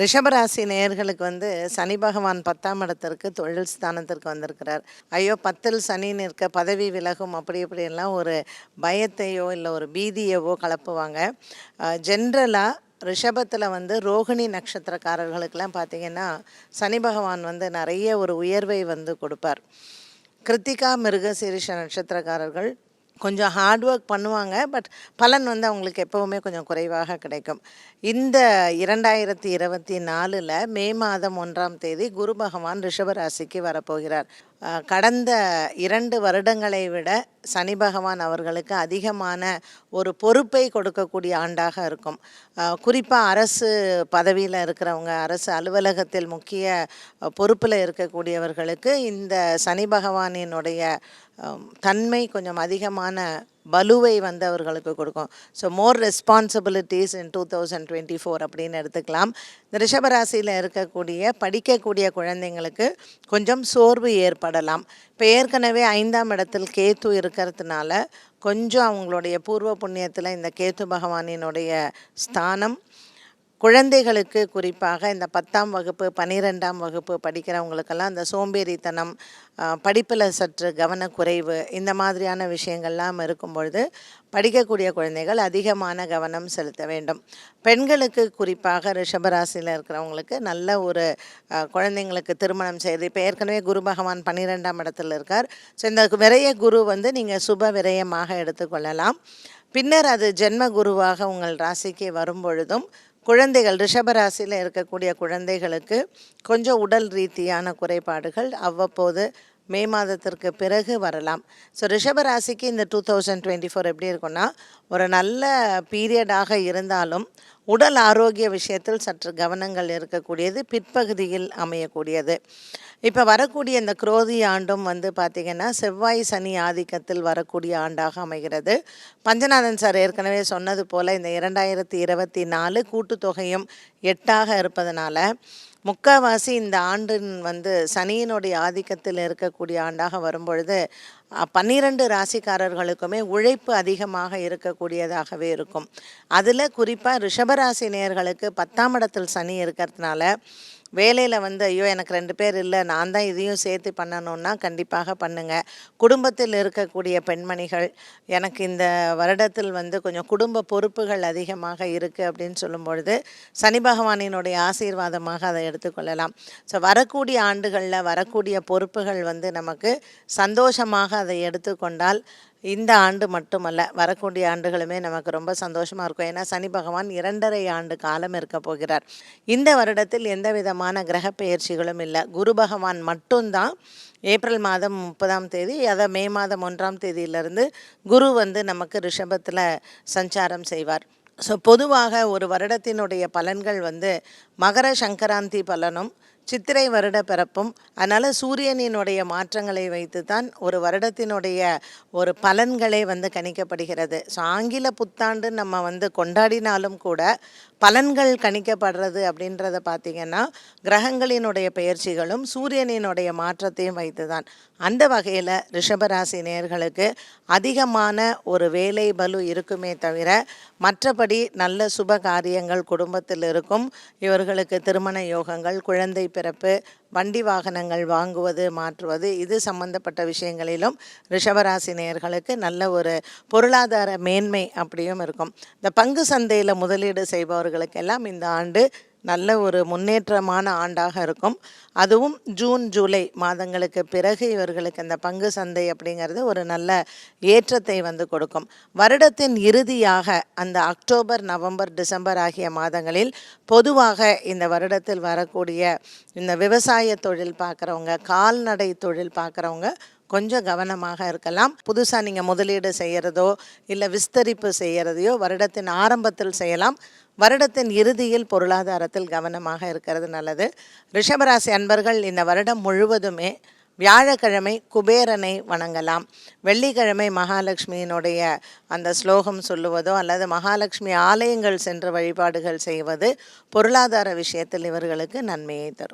ரிஷபராசி நேயர்களுக்கு வந்து சனி பகவான் பத்தாம் இடத்திற்கு தொழில் ஸ்தானத்திற்கு வந்திருக்கிறார். ஐயோ பத்தில் சனி நிற்க பதவி விலகும் அப்படி இப்படியெல்லாம் ஒரு பயத்தையோ இல்லை ஒரு பீதியவோ கலப்புவாங்க. ஜென்ரலாக ரிஷபத்தில் வந்து ரோகிணி நட்சத்திரக்காரர்களுக்கெல்லாம் பார்த்தீங்கன்னா சனி பகவான் வந்து நிறைய ஒரு உயர்வை வந்து கொடுப்பார். கிருத்திகா மிருக சீரிஷ நட்சத்திரக்காரர்கள் கொஞ்சம் ஹார்ட் ஒர்க் பண்ணுவாங்க பட் பலன் வந்து அவங்களுக்கு எப்போவுமே கொஞ்சம் குறைவாக கிடைக்கும். இந்த இரண்டாயிரத்தி இருபத்தி நாலில் மே மாதம் ஒன்றாம் தேதி குரு பகவான் ரிஷபராசிக்கு வரப்போகிறார். கடந்த இரண்டு வருடங்களை விட சனி பகவான் அவர்களுக்கு அதிகமான ஒரு பொறுப்பை கொடுக்கக்கூடிய ஆண்டாக இருக்கும். குறிப்பாக அரசு பதவியில் இருக்கிறவங்க அரசு அலுவலகத்தில் முக்கிய பொறுப்பில் இருக்கக்கூடியவர்களுக்கு இந்த சனி பகவானினுடைய தன்மை கொஞ்சம் அதிகமான பலுவை வந்து அவர்களுக்கு கொடுக்கும். So more responsibilities in two thousand twenty four அப்படின்னு எடுத்துக்கலாம். ரிஷபராசியில் இருக்கக்கூடிய படிக்கக்கூடிய குழந்தைங்களுக்கு கொஞ்சம் சோர்வு ஏற்படலாம். இப்போ ஏற்கனவே ஐந்தாம் இடத்தில் கேத்து இருக்கிறதுனால கொஞ்சம் அவங்களுடைய பூர்வ புண்ணியத்தில் இந்த கேத்து பகவானினுடைய ஸ்தானம் குழந்தைகளுக்கு குறிப்பாக இந்த பத்தாம் வகுப்பு பன்னிரெண்டாம் வகுப்பு படிக்கிறவங்களுக்கெல்லாம் இந்த சோம்பேறித்தனம் படிப்பில் சற்று கவனக்குறைவு இந்த மாதிரியான விஷயங்கள்லாம் இருக்கும் பொழுது படிக்கக்கூடிய குழந்தைகள் அதிகமான கவனம் செலுத்த வேண்டும். பெண்களுக்கு குறிப்பாக ரிஷபராசியில் இருக்கிறவங்களுக்கு நல்ல ஒரு குழந்தைங்களுக்கு திருமணம் செய்து இப்போ ஏற்கனவே குரு பகவான் பன்னிரெண்டாம் இடத்துல இருக்கார். ஸோ இந்த விரைய குரு வந்து நீங்கள் சுப விரயமாக எடுத்துக்கொள்ளலாம். பின்னர் அது ஜென்ம குருவாக உங்கள் ராசிக்கு வரும் பொழுதும் குழந்தைகள் ரிஷபராசியில் இருக்கக்கூடிய குழந்தைகளுக்கு கொஞ்சம் உடல் ரீதியான குறைபாடுகள் அவ்வப்போது மே மாதத்திற்கு பிறகு வரலாம். ஸோ ரிஷபராசிக்கு இந்த டூ தௌசண்ட் டுவெண்ட்டி ஃபோர் எப்படி இருக்கும்னா ஒரு நல்ல பீரியடாக இருந்தாலும் உடல் ஆரோக்கிய விஷயத்தில் சற்று கவனங்கள் இருக்கக்கூடியது பிற்பகுதியில் அமையக்கூடியது. இப்போ வரக்கூடிய இந்த குரோதி ஆண்டும் வந்து பார்த்திங்கன்னா செவ்வாய் சனி ஆதிக்கத்தில் வரக்கூடிய ஆண்டாக அமைகிறது. பஞ்சநாதன் சார் ஏற்கனவே சொன்னது போல் இந்த இரண்டாயிரத்தி இருபத்தி நாலு கூட்டுத்தொகையும் எட்டாக இருப்பதனால முக்கால்வாசி இந்த ஆண்டின் வந்து சனியினுடைய ஆதிக்கத்தில் இருக்கக்கூடிய ஆண்டாக வரும்பொழுது பன்னிரண்டு ராசிக்காரர்களுக்குமே உழைப்பு அதிகமாக இருக்கக்கூடியதாகவே இருக்கும். அதில் குறிப்பாக ரிஷபராசி நேர்களுக்கு பத்தாம் இடத்தில் சனி இருக்கிறதுனால வேலையில் வந்து ஐயோ எனக்கு ரெண்டு பேர் இல்லை நான் தான் இதையும் சேர்த்து பண்ணணுன்னா கண்டிப்பாக பண்ணுங்கள் குடும்பத்தில் இருக்கக்கூடிய பெண்மணிகள் எனக்கு இந்த வருடத்தில் வந்து கொஞ்சம் குடும்ப பொறுப்புகள் அதிகமாக இருக்குது அப்படின்னு சொல்லும் பொழுது சனி பகவானினுடைய ஆசீர்வாதமாக அதை எடுத்துக்கொள்ளலாம். ஸோ வரக்கூடிய ஆண்டுகளில் வரக்கூடிய பொறுப்புகள் வந்து நமக்கு சந்தோஷமாக அதை எடுத்துக்கொண்டால் இந்த ஆண்டு மட்டுமல்ல வரக்கூடிய ஆண்டுகளுமே நமக்கு ரொம்ப சந்தோஷமாக இருக்கும். ஏன்னா சனி பகவான் இரண்டரை ஆண்டு காலம் இருக்க போகிறார். இந்த வருடத்தில் எந்த விதமான கிரக பெயர்ச்சிகளும் இல்லை. குரு பகவான் மட்டும்தான் ஏப்ரல் மாதம் முப்பதாம் தேதி அதை மே மாதம் ஒன்றாம் தேதியிலிருந்து குரு வந்து நமக்கு ரிஷபத்தில் சஞ்சாரம் செய்வார். ஸோ பொதுவாக ஒரு வருடத்தினுடைய பலன்கள் வந்து மகர சங்கராந்தி பலனும் சித்திரை வருட பிறப்பும் அதனால் சூரியனினுடைய மாற்றங்களை வைத்து தான் ஒரு வருடத்தினுடைய ஒரு பலன்களே வந்து கணிக்கப்படுகிறது. ஸோ ஆங்கில புத்தாண்டு நம்ம வந்து கொண்டாடினாலும் கூட பலன்கள் கணிக்கப்படுறது அப்படின்றத பார்த்திங்கன்னா கிரகங்களினுடைய பெயர்ச்சிகளும் சூரியனினுடைய மாற்றத்தையும் வைத்து தான் அந்த வகையில் ரிஷபராசி நேர்களுக்கு அதிகமான ஒரு வேலை பலு இருக்குமே தவிர மற்றபடி நல்ல சுப காரியங்கள் குடும்பத்தில் இருக்கும் இவர்களுக்கு திருமண யோகங்கள் குழந்தை பிறப்பு வண்டி வாகனங்கள் வாங்குவது மாற்றுவது இது சம்பந்தப்பட்ட விஷயங்களிலும் ரிஷபராசி நேயர்களுக்கு நல்ல ஒரு பொருளாதார மேன்மை அப்படியும் இருக்கும். இந்த பங்கு சந்தையில் முதலீடு செய்பவர்களுக்கெல்லாம் இந்த ஆண்டு நல்ல ஒரு முன்னேற்றமான ஆண்டாக இருக்கும். அதுவும் ஜூன் ஜூலை மாதங்களுக்கு பிறகு இவர்களுக்கு அந்த பங்கு சந்தை அப்படிங்கிறது ஒரு நல்ல ஏற்றத்தை வந்து கொடுக்கும். வருடத்தின் இறுதியாக அந்த அக்டோபர் நவம்பர் டிசம்பர் ஆகிய மாதங்களில் பொதுவாக இந்த வருடத்தில் வரக்கூடிய இந்த விவசாய தொழில் பார்க்குறவங்க கால்நடை தொழில் பார்க்குறவங்க கொஞ்சம் கவனமாக இருக்கலாம். புதுசாக நீங்கள் முதலீடு செய்கிறதோ இல்லை விஸ்தரிப்பு செய்கிறதையோ வருடத்தின் ஆரம்பத்தில் செய்யலாம். வருடத்தின் இறுதியில் பொருளாதாரத்தில் கவனமாக இருக்கிறது நல்லது. ரிஷபராசி அன்பர்கள் இந்த வருடம் முழுவதுமே வியாழக்கிழமை குபேரனை வணங்கலாம். வெள்ளிக்கிழமை மகாலட்சுமியினுடைய அந்த ஸ்லோகம் சொல்லுவதோ அல்லது மகாலட்சுமி ஆலயங்கள் சென்று வழிபாடுகள் செய்வது பொருளாதார விஷயத்தில் இவர்களுக்கு நன்மையை தரும்.